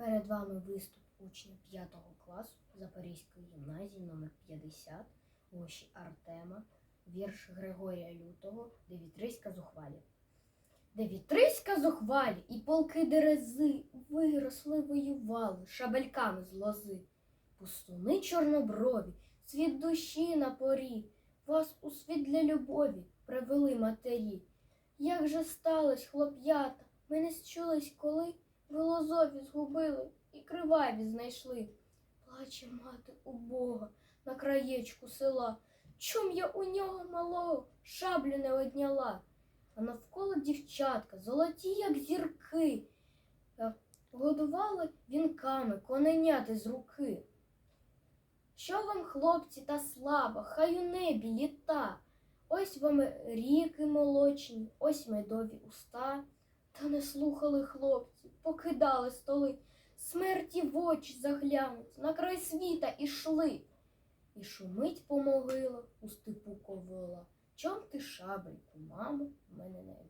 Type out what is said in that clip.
Перед вами виступ учня 5 класу Запорізької гімназії номер 50 Гоші Артема, вірш Григорія Лютого, де вітриська зухвалі. Де вітриська зухвалі і полки дерези виросли, воювали шабельками з лози. Пустуни чорноброві, світ душі на порі, вас у світ для любові привели матері. Як же сталось, хлоп'ята, ми не счулись, коли ви лозові згубили і криваві знайшли. Плаче мати убога на краєчку села. Чом я у нього малого шаблю не одняла? А навколо дівчатка, золоті, як зірки, Е, годували вінками коненяти з руки. Що вам, хлопці, та слава, хай у небі літа. Ось вам ріки молочні, ось медові уста. Та не слухали хлопці, покидали столи, смерті в очі заглянуть, на край світа ішли. І шумить по могилах у степу ковила. Чом ти шабельку, мамо, мене не?